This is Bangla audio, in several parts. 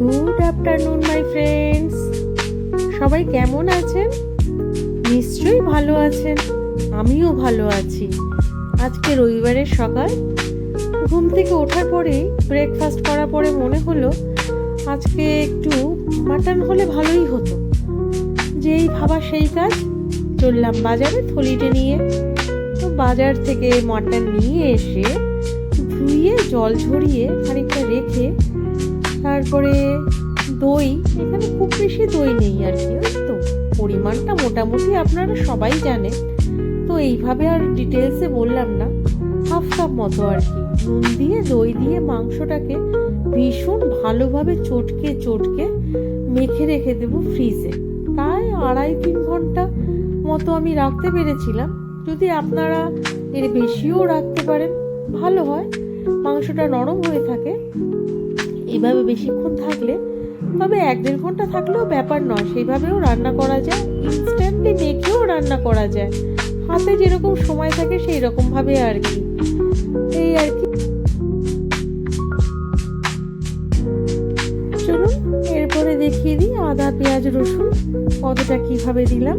গুড আফটারনুন মাই ফ্রেন্ডস সবাই কেমন আছেন? নিশ্চয়ই ভালো আছেন। আমিও ভালো আছি। আজকে রবিবারের সকাল। ঘুম থেকে ওঠার পরেই ব্রেকফাস্ট করার পরে মনে হলো আজকে একটু মাটন হলে ভালোই হতো। যেই ভাবা সেই কাজ, চললাম বাজারে থলিটে নিয়ে। তো বাজার থেকে মাটন নিয়ে এসে ধুয়ে জল ঝরিয়ে খানিকটা রেখে তারপরে দই, এখানে খুব বেশি দই নেই আর কি তো পরিমাণটা মোটামুটি আপনারা সবাই জানেন। তো এইভাবে আর ডিটেলসে বললাম না হাফ কাপ মতো আর কি। নুন দিয়ে, দই দিয়ে মাংসটাকে ভীষণ ভালোভাবে চটকে চটকে মেখে রেখে দেবো ফ্রিজে প্রায় আড়াই তিন ঘণ্টা মতো আমি রাখতে পেরেছিলাম। যদি আপনারা এর বেশিও রাখতে পারেন, ভালো হয়। মাংসটা নরম হয়ে থাকে। এভাবে বেশিক্ষণ থাকলে, তবে এক দেড় ঘণ্টা থাকলেও ব্যাপার নয়। সেইভাবেও রান্না করা যায় ইনস্ট্যান্টলি মেখেও রান্না করা যায়। হাতে যেরকম সময় থাকে সেই রকমভাবে আর কি। এই আর কি। চলুন, এরপরে দেখিয়ে দিই আদা, পেঁয়াজ, রসুন, কতটা কীভাবে দিলাম।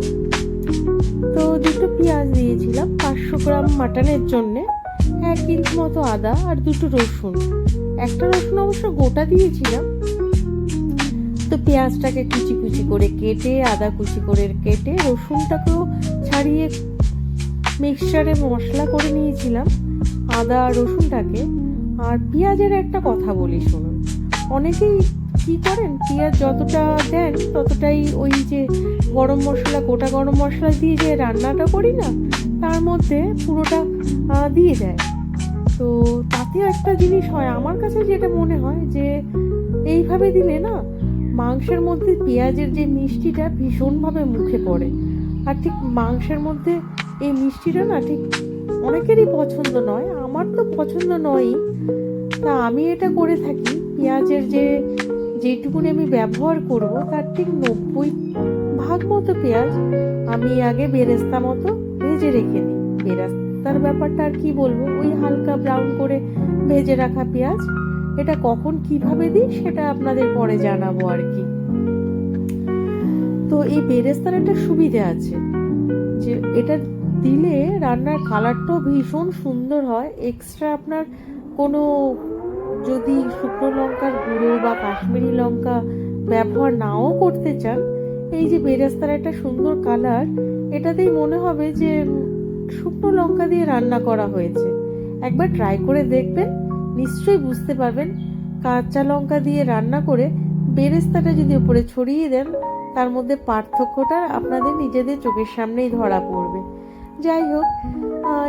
তো দুটো পেঁয়াজ দিয়েছিলাম পাঁচশো গ্রাম মাটনের জন্যে, এক ইঞ্চ মতো আদা আর দুটো রসুন। একটা রসুন অবশ্য গোটা দিয়েছিলাম। তো পেঁয়াজটাকে কুচি কুচি করে কেটে, আদা কুচি করে কেটে রসুনটাকেও ছাড়িয়ে মিক্সচারে মশলা করে নিয়েছিলাম, আদা রসুনটাকে। আর পেঁয়াজের একটা কথা বলি শুনুন, অনেকেই কি করেন? পেঁয়াজ যতটা দেন ততটাই ওই যে গরম মশলা, গোটা গরম মশলা দিয়ে যে রান্নাটা করি না, তার মধ্যে পুরোটা দিয়ে দেয়। তো তাতে একটা জিনিস হয়, আমার কাছে যেটা মনে হয় যে এইভাবে দিলে না মাংসের মধ্যে পেঁয়াজের যে মিষ্টিটা ভীষণভাবে মুখে পড়ে। আর ঠিক মাংসের মধ্যে এই মিষ্টিটা না ঠিক অনেকেরই পছন্দ নয়, আমার তো পছন্দ নয়ই। তা আমি এটা করে থাকি, পেঁয়াজের যে যেটুকুনি আমি ব্যবহার করব, তার ঠিক নব্বই ভাগ মতো পেঁয়াজ আমি আগে বেরেস্তা মতো ভেজে রেখে দিই বেরেস্তার ব্যাপারটা আর কি বলব? ওই হালকা ব্রাউন করে ভেজে রাখা পেঁয়াজ, এটা কখন কীভাবে দিই সেটা আপনাদের পরে জানাব আর কি। তো এই বেরেস্তার একটা সুবিধে আছে, যে এটা দিলে রান্নার কালারটাও ভীষণ সুন্দর হয়। এক্সট্রা আপনার কোনো যদি শুকনো লঙ্কার গুঁড়ো বা কাশ্মীরি লঙ্কা ব্যবহার নাও করতে চান, এই যে বেরেস্তার একটা সুন্দর কালার, এটাতেই মনে হবে যে শুকনো লঙ্কা দিয়ে রান্না করা হয়েছে। একবার ট্রাই করে দেখবেন, নিশ্চয়ই বুঝতে পারবেন কাঁচা লঙ্কা দিয়ে রান্না করে বেরেস্তাটা যদি উপরে ছড়িয়ে দেন, তার মধ্যে পার্থক্যটা আপনাদের নিজেদের চোখের সামনেই ধরা পড়বে। যাই হোক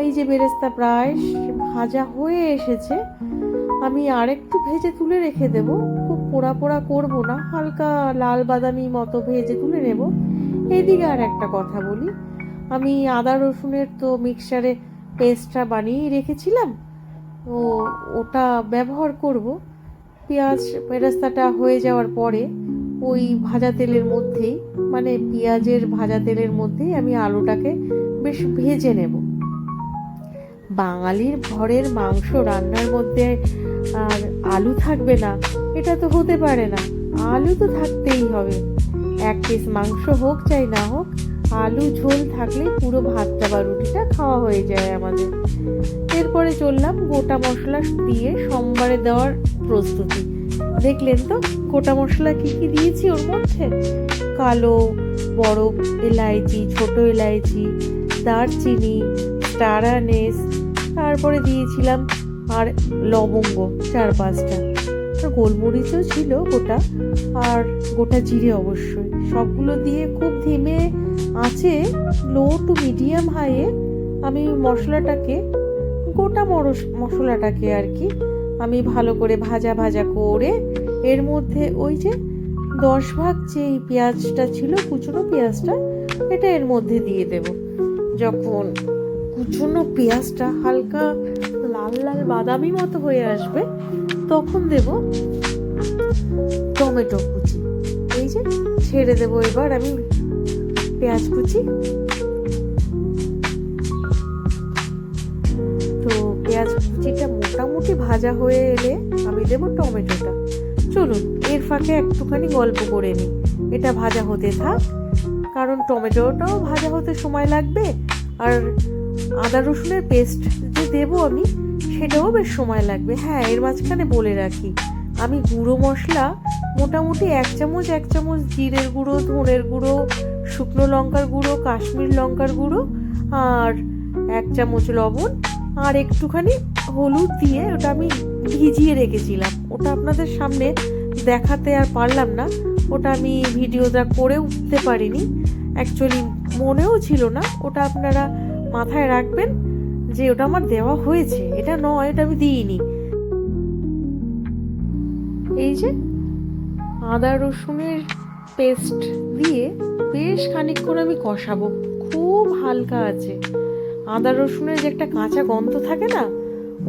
এই যে বেরেস্তা প্রায় ভাজা হয়ে এসেছে, আমি আরেকটু ভেজে তুলে রেখে দেব। খুব পোড়া পোড়া করব না, হালকা লাল বাদামি মতো ভেজে তুলে নেব। এদিকে আর একটা কথা বলি আমি আদা রসুনের তো মিক্সচারে পেস্টটা বানিয়েই রেখেছিলাম। ও ওটা ব্যবহার করব। পেঁয়াজ, পেরেস্তাটা হয়ে যাওয়ার পরে ওই ভাজা তেলের মধ্যেই মানে পেঁয়াজের ভাজা তেলের মধ্যেই আমি আলুটাকে বেশ ভেজে নেব। বাঙালির ঘরের মাংস রান্নার মধ্যে আর আলু থাকবে না, এটা তো হতে পারে না। আলু তো থাকতেই হবে। এক পিস মাংস হোক, চাই না হোক আলু, ঝোল থাকলে পুরো ভাতটা বা রুটিটা খাওয়া হয়ে যায় আমাদের। এরপরে চললাম গোটা মশলা দিয়ে সোমবারে দেওয়ার প্রস্তুতি। দেখলেন তো, গোটা মশলা কি কি দিয়েছি ওর মধ্যে? কালো, বড় এলাইচি, ছোট এলাইচি, দারচিনি, স্টার আনেস তারপরে দিয়েছিলাম আর লবঙ্গ, চার পাঁচটা। গোলমরিচও ছিল গোটা, আর গোটা জিরে অবশ্যই। সবগুলো দিয়ে খুব ধিমে আছে লো টু মিডিয়াম হাইয়ে আমি মশলাটাকে, গোটা মরস, মশলাটাকে আর কি আমি ভালো করে ভাজা ভাজা করে এর মধ্যে ওই যে দশ ভাগ যেই পেঁয়াজটা ছিল, কুচনো পেঁয়াজটা, এটা এর মধ্যে দিয়ে দেব। যখন কুচনো পেঁয়াজটা হালকা লাল লাল বাদামি মতো হয়ে আসবে, তখন দেব টমেটো কুচি। এই যে ছেড়ে দেবো এবার আমি পেঁয়াজ কুচি। তো পেঁয়াজ কুচিটা মোটামুটি ভাজা হয়ে এলে আমি দেবো টমেটোটা। চলুন, এর ফাঁকে একটুখানি গল্প করে নিই। এটা ভাজা হতে থাক, কারণ টমেটোটাও ভাজা হতে সময় লাগবে, আর আদা রসুনের পেস্ট যে দেবো আমি, সেটাও বেশ সময় লাগবে। হ্যাঁ এর মাঝখানে বলে রাখি, আমি গুঁড়ো মশলা মোটামুটি এক চামচ এক চামচ জিরের গুঁড়ো, ধনের গুঁড়ো শুকনো লঙ্কার গুঁড়ো, কাশ্মীর লঙ্কার গুঁড়ো, আর এক চামচ লবণ, আর একটুখানি হলুদ দিয়ে ওটা আমি ভিজিয়ে রেখেছিলাম। ওটা আপনাদের সামনে দেখাতে আর পারলাম না। ওটা আমি ভিডিওটা করে উঠতে পারিনি। অ্যাকচুয়ালি মনেও ছিল না। ওটা আপনারা মাথায় রাখবেন যে ওটা আমার দেওয়া হয়েছে। এটা নয়, এটা আমি দিইনি। এই যে আদা রসুনের পেস্ট দিয়ে বেশ খানিকক্ষণ আমি কষাবো। খুব হালকা আছে। আদা রসুনের যে একটা কাঁচা গন্ধ থাকে না,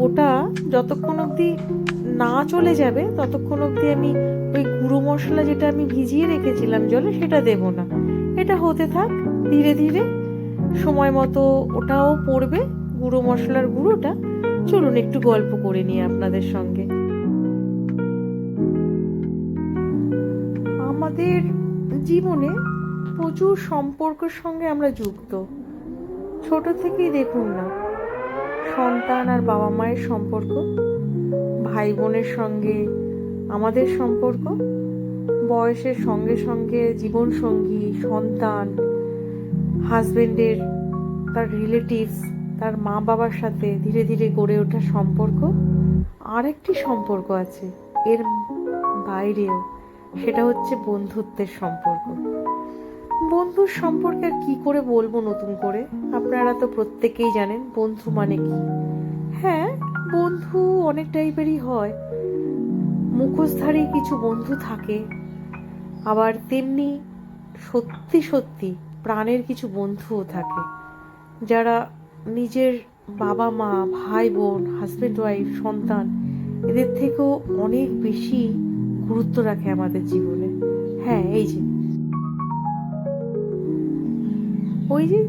ওটা যতক্ষণ অবধি না চলে যাবে, ততক্ষণ অবধি আমি ওই গুঁড়ো মশলা যেটা আমি ভিজিয়ে রেখেছিলাম জলে, সেটা দেব না। এটা হতে থাক ধীরে ধীরে। সময় মতো ওটাও পড়বে, গুঁড়ো মশলার গুঁড়োটা। চলুন একটু গল্প করে নিই আপনাদের সঙ্গে। আমাদের জীবনে প্রচুর সম্পর্কের সঙ্গে আমরা যুক্ত। ছোট থেকেই দেখুন না, সন্তান আর বাবা মায়ের সম্পর্ক ভাই বোনের সঙ্গে আমাদের সম্পর্ক, বয়সের সঙ্গে সঙ্গে জীবন সঙ্গী সন্তান, হাজবেন্ডের, তার রিলেটিভস তার মা বাবার সাথে ধীরে ধীরে গড়ে ওঠা সম্পর্ক। আরেকটি সম্পর্ক আছে, এর বাইরেও। সেটা হচ্ছে বন্ধুত্বের সম্পর্ক। বন্ধুর সম্পর্কে আর কি করে বলব নতুন করে? আপনারা তো প্রত্যেকেই জানেন বন্ধু মানে কি। হ্যাঁ বন্ধু অনেক টাইপেরই হয়। মুখোশধারী কিছু বন্ধু থাকে, আবার তেমনি সত্যি সত্যি প্রাণের কিছু বন্ধুও থাকে। যারা নিজের বাবা মা, ভাই বোন হাজব্যান্ড ওয়াইফ সন্তান, এদের থেকেও অনেক বেশি গুরুত্ব রাখে আমাদের জীবনে। হ্যাঁ এই যে। ওই যে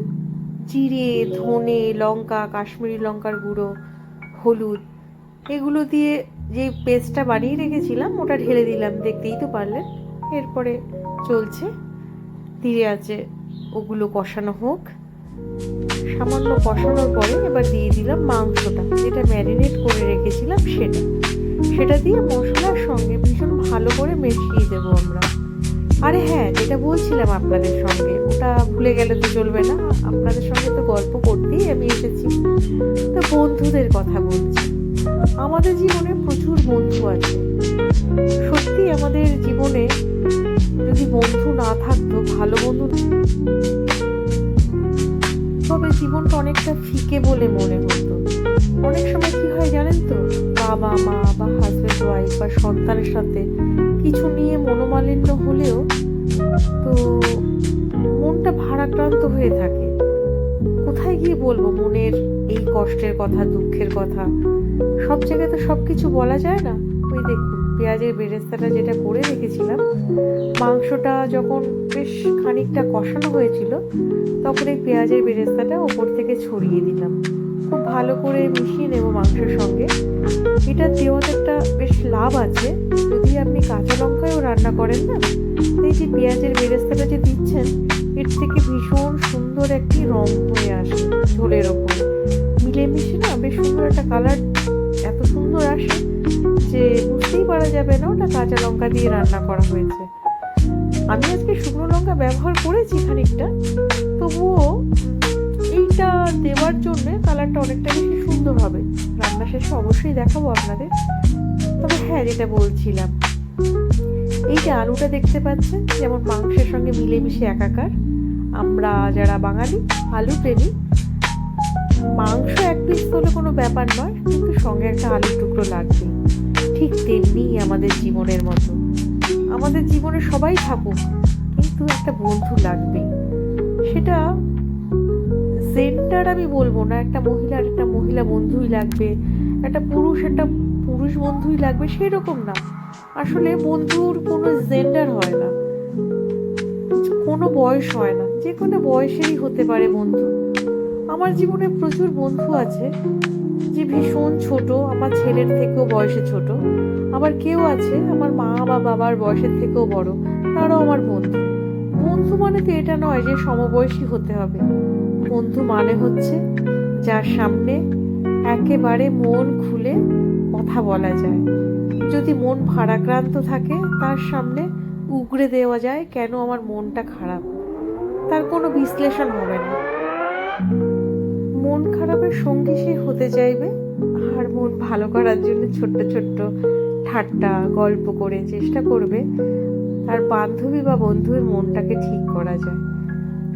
জিরে, ধনে, লঙ্কা, কাশ্মীরি লঙ্কার গুঁড়ো, হলুদ, এগুলো দিয়ে যে পেস্টটা বানিয়ে রেখেছিলাম, ওটা ঢেলে দিলাম, দেখতেই তো পারলেন। এরপরে চলছে। ধীরে আছে, ওগুলো কষানো হোক। সামান্য কষানোর পরে এবার দিয়ে দিলাম মাংসটা, যেটা ম্যারিনেট করে রেখেছিলাম সেটা। সেটা দিয়ে মশলার সঙ্গে ভালো করে মিশিয়ে দেবো আমরা। আরে হ্যাঁ যেটা বলছিলাম আপনাদের সঙ্গে, ওটা ভুলে গেলে তো চলবে না। আপনাদের সঙ্গে তো গল্প করতেই আমি এসেছি। তো বন্ধুদের কথা বলছি। আমাদের জীবনে প্রচুর বন্ধু আছে। সত্যি আমাদের জীবনে যদি বন্ধু না থাকতো, ভালো বন্ধু তবে জীবনটা অনেকটা ফিকে বলে মনে হতো। অনেক সময় কি হয় জানেন তো? বাবা, মা বা হাজব্যান্ড ওয়াইফ বা সন্তানের সাথে কিছু নিয়ে মনোমালিন্য হলেও তো মনটা ভারাক্রান্ত হয়ে থাকে। কোথায় গিয়ে বলব মনের এই কষ্টের কথা, দুঃখের কথা? সব জায়গায় তো সব কিছু বলা যায় না। ওই দেখুন, পেঁয়াজের বেরেস্তাটা যেটা করে রেখেছিলাম, মাংসটা যখন বেশ খানিকটা কষানো হয়েছিল, তখন এই পেঁয়াজের বেরেস্তাটা ওপর থেকে ছড়িয়ে দিলাম। খুব ভালো করে মিশিয়ে নেব মাংসের সঙ্গে। এটা দেওয়াতে একটা বেশ লাভ আছে। যদি আপনি কাঁচা লঙ্কায়ও রান্না করেন না এই যে পেঁয়াজের বেরেস্তাটা যে দিচ্ছেন, এর থেকে ভীষণ সুন্দর একটি রং হয়ে আসে ঝোলের ওপর। মিলেমিশে না বেশ সুন্দর একটা কালার এত সুন্দর আসে যে বুঝতেই পারা যাবে না ওটা কাঁচা লঙ্কা দিয়ে রান্না করা হয়েছে। আমি আজকে শুকনো লঙ্কা ব্যবহার করেছি খানিকটা, তবুও এইটা দেওয়ার জন্য কালারটা অনেকটা বেশি সুন্দর হবে। রান্না শেষে অবশ্যই দেখাবো আপনাদের। তবে হ্যাঁ যেটা বলছিলাম, এই যে আলুটা দেখতে পাচ্ছেন, যেমন মাংসের সঙ্গে মিলেমিশে একাকার। আমরা যারা বাঙালি, আলু প্রেমী, মাংস এক পিস হলে কোনো ব্যাপার নয়, কিন্তু সঙ্গে একটা আলুর টুকরো লাগবে ঠিক তেমনি আমাদের জীবনের মতো। আমাদের জীবনে সবাই থাকুক, কিন্তু একটা বন্ধু লাগবে সেটা জেন্ডার আমি বলব না, একটা মহিলার একটা মহিলা বন্ধুই লাগবে, একটা পুরুষ একটা পুরুষ বন্ধুই লাগবে সেরকম না। আসলে বন্ধুর কোনো জেন্ডার হয় না। কোনো বয়স হয় না, যে কোনো বয়সেরই হতে পারে বন্ধু। আমার জীবনে প্রচুর বন্ধু আছে, যে ভীষণ ছোট, আমার ছেলের থেকেও বয়সে ছোট। আবার কেউ আছে, আমার মা বা বাবার বয়সের থেকেও বড়, তারাও আমার বন্ধু। বন্ধু মানে তো এটা নয় যে সমবয়সী হতে হবে। বন্ধু মানে হচ্ছে যার সামনে একেবারে মন খুলে কথা বলা যায়। যদি মন ভারাক্রান্ত থাকে, তার সামনে উগড়ে দেওয়া যায়, কেন আমার মনটা খারাপ? তার কোনো বিশ্লেষণ হবে না। মন খারাপের সঙ্গী সে হতে চাইবে, আর মন ভালো করার জন্য ছোট্ট ছোট্ট ঠাট্টা, গল্প করে চেষ্টা করবে, তার বান্ধবী বা বন্ধুর মনটাকে ঠিক করা যায়।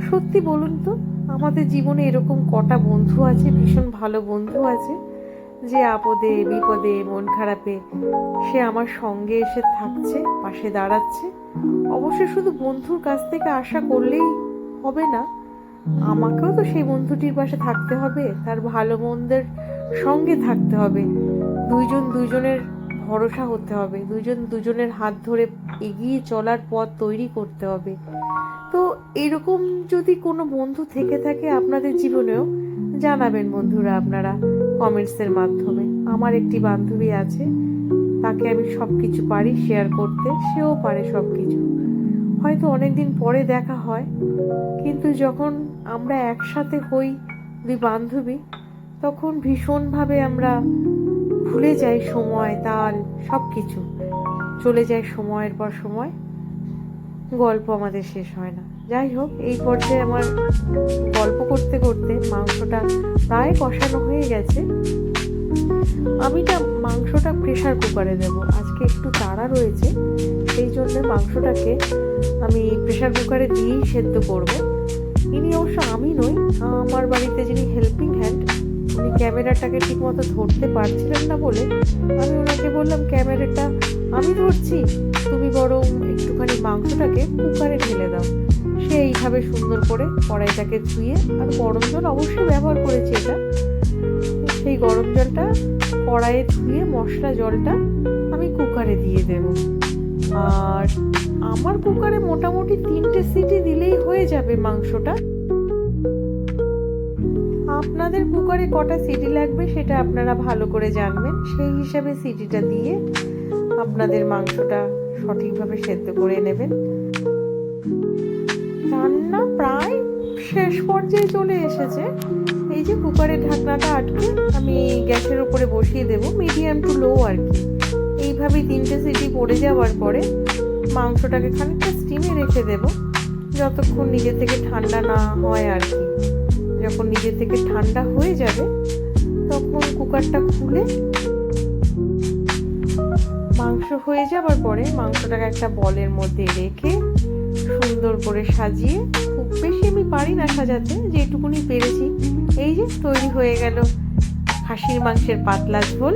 সত্যি বলুন তো আমাদের জীবনে এরকম কটা বন্ধু আছে, ভীষণ ভালো বন্ধু আছে, যে আপদে, বিপদে, মন খারাপে সে আমার সঙ্গে এসে থাকছে, পাশে দাঁড়াচ্ছে। অবশ্য শুধু বন্ধুর কাছ থেকে আশা করলেই হবে না, আমাকেও তো সেই বন্ধুটির পাশে থাকতে হবে, তার ভালো মন্দের সঙ্গে থাকতে হবে। দুইজন দুইজনের ভরসা হতে হবে। দুজন দুজনের হাত ধরে এগিয়ে চলার পথ তৈরি করতে হবে। তো এরকম যদি কোনো বন্ধু থেকে থাকে আপনাদের জীবনেও, জানাবেন বন্ধুরা আপনারা কমেন্টসের মাধ্যমে। আমার একটি বান্ধবী আছে, তাকে আমি সব কিছু পারি শেয়ার করতে, সেও পারে সব কিছু হয়তো অনেকদিন পরে দেখা হয়, কিন্তু যখন আমরা একসাথে হই দুই বান্ধবী, তখন ভীষণভাবে আমরা ভুলে যাই সময়, তাল সব কিছু চলে যায় সময়ের পর সময়। গল্প আমাদের শেষ হয় না। যাই হোক, এই পর্যায়ে আমার গল্প করতে করতে মাংসটা প্রায় কষানো হয়ে গেছে। আমি না মাংসটা প্রেশার কুকারে দেবো। আজকে একটু তাড়া রয়েছে, সেই জন্য মাংসটাকে আমি প্রেশার কুকারে দিয়েই সেদ্ধ করব। ইনি অবশ্য আমি নই, আমার বাড়িতে যিনি হেল্পিং হ্যান্ড উনি ক্যামেরাটাকে ঠিকমতো ধরতে পারছিলেন না বলে আমি ওনাকে বললাম, ক্যামেরাটা আমি ধরছি, তুমি বরং একটুখানি মাংসটাকে কুকারে ঢেলে দাও। সে এইভাবে সুন্দর করে কড়াইটাকে ধুয়ে আর গরম জল অবশ্যই ব্যবহার করেছি এটা। সেই গরম জলটা কড়াইয়ে ধুয়ে মশলা জলটা আমি কুকারে দিয়ে দেব। আর আমার কুকারে মোটামুটি তিনটে সিটি দিলেই হয়ে যাবে মাংসটা। আপনাদের কুকারে কটা সিটি লাগবে সেটা আপনারা ভালো করে জানবেন। সেই হিসাবে সিটিটা দিয়ে আপনাদের মাংসটা সঠিকভাবে সেদ্ধ করে নেবেন। রান্না প্রায় শেষ পর্যায়ে চলে এসেছে। এই যে কুকারের ঢাকনাটা আটকে আমি গ্যাসের উপরে বসিয়ে দেব মিডিয়াম টু লো আর কি। এইভাবেই তিনটে সিটি পড়ে যাওয়ার পরে মাংসটাকে খানিকটা স্টিমে রেখে দেব, যতক্ষণ নিজে থেকে ঠান্ডা না হয় আর কি। যখন নিজে থেকে ঠান্ডা হয়ে যাবে, তখন কুকারটা খুলে মাংস হয়ে যাওয়ার পরে মাংসটাকে একটা বলের মধ্যে রেখে সুন্দর করে সাজিয়ে, খুব বেশি আমি পারি না সাজাতে, যেটুকুনি পেরেছি, এই যে তৈরি হয়ে গেল খাসির মাংসের পাতলা ঝোল।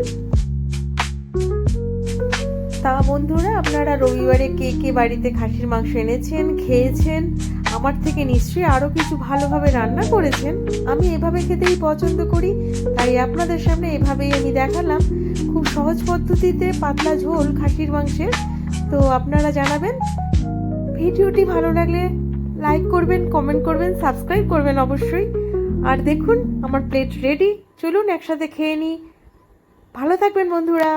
তা বন্ধুরা, আপনারা রবিবারে কে কে বাড়িতে খাসির মাংস এনেছেন, খেয়েছেন আমার থেকে নিশ্চয়ই আরও কিছু ভালোভাবে রান্না করেছেন। আমি এভাবে খেতেই পছন্দ করি, তাই আপনাদের সামনে এভাবেই আমি দেখালাম। খুব সহজ পদ্ধতিতে পাতলা ঝোল খাসির মাংসের। তো আপনারা জানাবেন, ভিডিওটি ভালো লাগলে লাইক করবেন, কমেন্ট করবেন, সাবস্ক্রাইব করবেন অবশ্যই। আর দেখুন, আমার প্লেট রেডি। চলুন একসাথে খেয়ে নিই। ভালো থাকবেন বন্ধুরা।